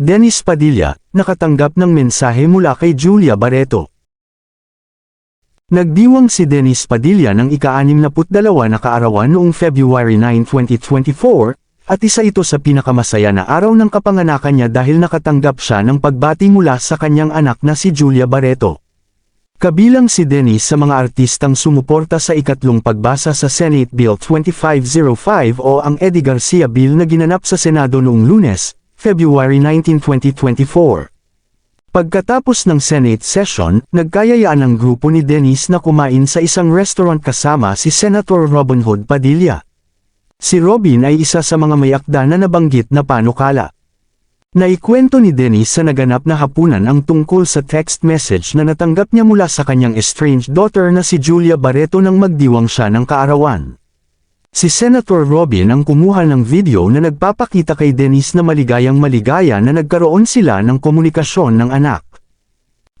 Dennis Padilla, nakatanggap ng mensahe mula kay Julia Barreto. Nagdiwang si Dennis Padilla ng ika-62 na kaarawan noong February 9, 2024, at isa ito sa pinakamasaya na araw ng kapanganakan niya dahil nakatanggap siya ng pagbati mula sa kanyang anak na si Julia Barreto. Kabilang si Dennis sa mga artistang sumuporta sa ikatlong pagbasa sa Senate Bill 2505 o ang Eddie Garcia Bill na ginanap sa Senado noong lunes, February 19, 2024. Pagkatapos ng Senate session, nagkayayaan ang grupo ni Dennis na kumain sa isang restaurant kasama si Senator Robin Hood Padilla. Si Robin ay isa sa mga may akda na nabanggit na panukala. Naikwento ni Dennis sa naganap na hapunan ang tungkol sa text message na natanggap niya mula sa kanyang estranged daughter na si Julia Barreto nang magdiwang siya ng kaarawan. Si Senator Robin ang kumuha ng video na nagpapakita kay Dennis na maligayang maligaya na nagkaroon sila ng komunikasyon ng anak.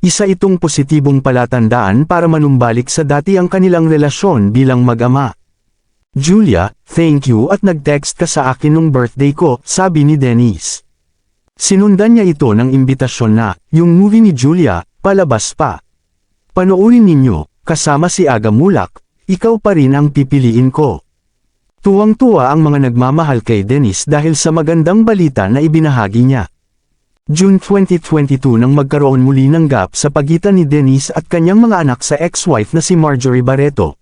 Isa itong positibong palatandaan para manumbalik sa dati ang kanilang relasyon bilang mag-ama. Julia, thank you at nag-text ka sa akin nung birthday ko, sabi ni Dennis. Sinundan niya ito ng imbitasyon na, yung movie ni Julia, palabas pa. Panoorin ninyo, kasama si Aga Mulak, ikaw pa rin ang pipiliin ko. Tuwang-tuwa ang mga nagmamahal kay Dennis dahil sa magandang balita na ibinahagi niya. June 2022 nang magkaroon muli ng gap sa pagitan ni Dennis at kanyang mga anak sa ex-wife na si Marjorie Barreto.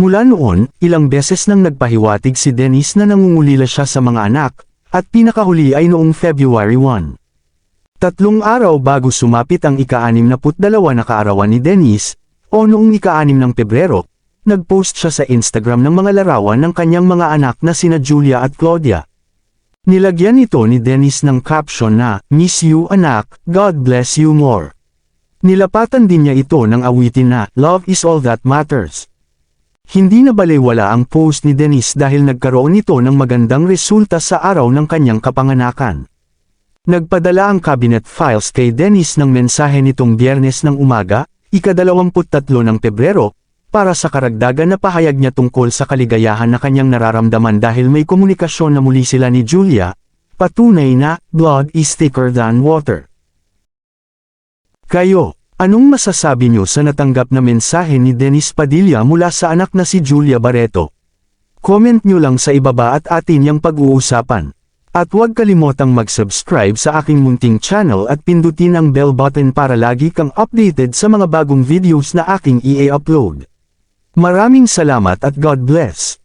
Mula noon, ilang beses nang nagpahiwatig si Dennis na nangungulila siya sa mga anak, at pinakahuli ay noong February 1. Tatlong araw bago sumapit ang ika-62 na kaarawan ni Dennis, o noong ika-6 ng Pebrero, nagpost siya sa Instagram ng mga larawan ng kanyang mga anak na sina Julia at Claudia. Nilagyan ito ni Dennis ng caption na, Miss you anak, God bless you more. Nilapatan din niya ito ng awitin na, Love is all that matters. Hindi na balewala ang post ni Dennis dahil nagkaroon ito ng magandang resulta sa araw ng kanyang kapanganakan. Nagpadala ang cabinet files kay Dennis ng mensahe nitong biyernes ng umaga, ika-23 ng Pebrero, para sa karagdagan na pahayag niya tungkol sa kaligayahan na kanyang nararamdaman dahil may komunikasyon na muli sila ni Julia, patunay na, blood is thicker than water. Kayo, anong masasabi niyo sa natanggap na mensahe ni Dennis Padilla mula sa anak na si Julia Barreto? Comment niyo lang sa ibaba at atin yang pag-uusapan. At huwag kalimotang mag-subscribe sa aking munting channel at pindutin ang bell button para lagi kang updated sa mga bagong videos na aking i-upload. Maraming salamat at God bless.